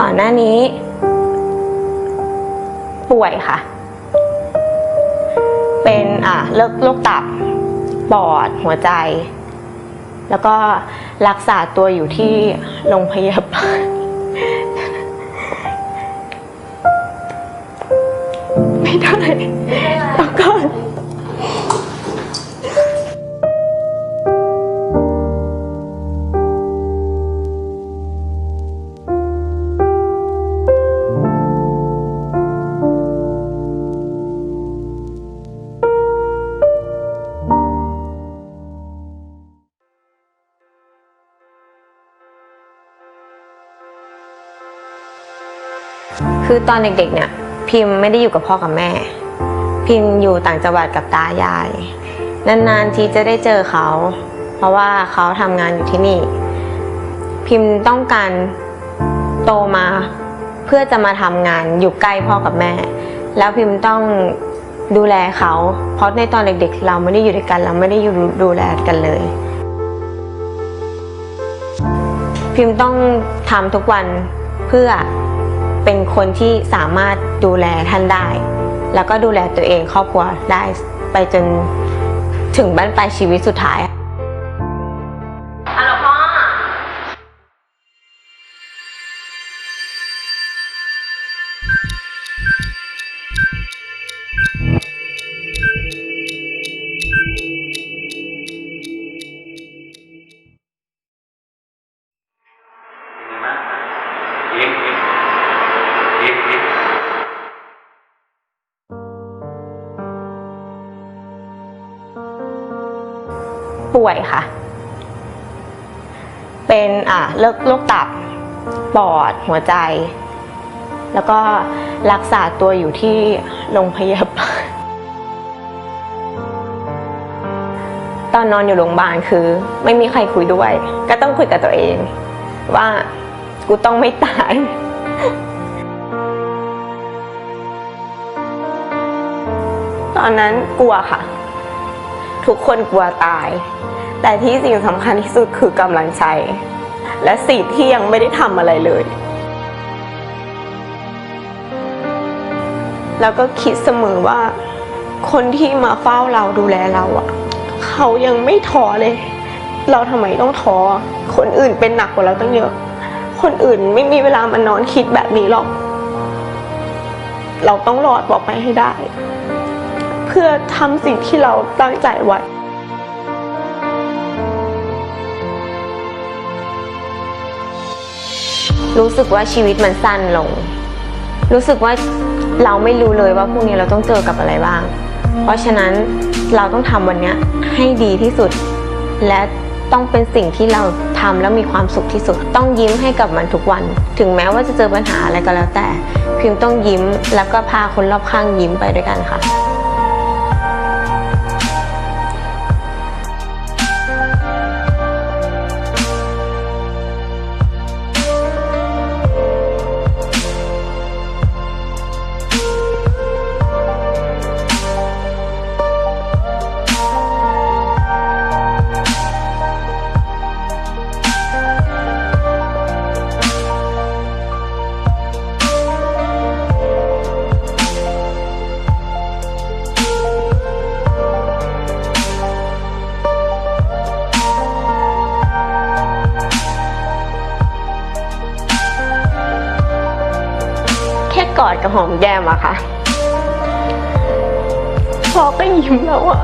ก่อนหน้านี้ ป่วยค่ะ เป็นอะโรคโรคตับ ปอด หัวใจ แล้วก็รักษาตัวอยู่ที่โรงพยาบาลไม่ได้ คือตอนเด็กๆเนี่ย พิมพ์ไม่ได้อยู่กับพ่อกับแม่ พิมพ์อยู่ต่างจังหวัดกับตายาย นานๆทีจะได้เจอเขา เพราะว่าเขาทำงานอยู่ที่นี่ พิมพ์ต้องการโตมาเพื่อจะมาทำงานอยู่ใกล้พ่อกับแม่ แล้วพิมพ์ต้องดูแลเขา เพราะในตอนเด็กๆ เราไม่ได้อยู่ด้วยกัน เราไม่ได้อยู่ดูแลกันเลย พิมพ์ต้องทำทุกวันเพื่อ เป็นคนที่สามารถดูแลท่านได้ แล้วก็ดูแลตัวเองครอบครัวได้ไปจนถึงบ้านปลายชีวิตสุดท้าย ป่วยค่ะ เป็นอะโรคโรคตับ ปอด หัวใจ แล้วก็รักษาตัวอยู่ที่โรงพยาบาล ตอนนอนอยู่โรงพยาบาลคือ ไม่มีใครคุยด้วย ก็ต้องคุยกับตัวเอง ว่ากูต้องไม่ตายตอนนั้นกลัวค่ะ ทุกคนกลัวตาย แต่ที่สิ่งสำคัญที่สุดคือกำลังใจ และสิ่งที่ยังไม่ได้ทำอะไรเลย แล้วก็คิดเสมอว่า คนที่มาเฝ้าเราดูแลเราอะเขายังไม่ท้อเลย เราทำไมต้องท้อคนอื่นเป็นหนักกว่าเราตั้งเยอะ คนอื่นไม่มีเวลามานอนคิดแบบนี้หรอก เราต้องรอดต่อไปให้ได้ เพื่อทำสิ่งที่เราตั้งใจไว้รู้สึกว่าชีวิตมันสั้นลง รู้สึกว่าเราไม่รู้เลยว่าพรุ่งนี้เราต้องเจอกับอะไรบ้าง เพราะฉะนั้นเราต้องทำวันนี้ให้ดีที่สุด และต้องเป็นสิ่งที่เราทำแล้วมีความสุขที่สุด ต้องยิ้มให้กับมันทุกวัน ถึงแม้ว่าจะเจอปัญหาอะไรก็แล้วแต่พิมต้องยิ้มแล้วก็พาคนรอบข้างยิ้มไปด้วยกันค่ะ กอดกับหอมแก้มอะค่ะพอก็ยิ้มแล้วอะ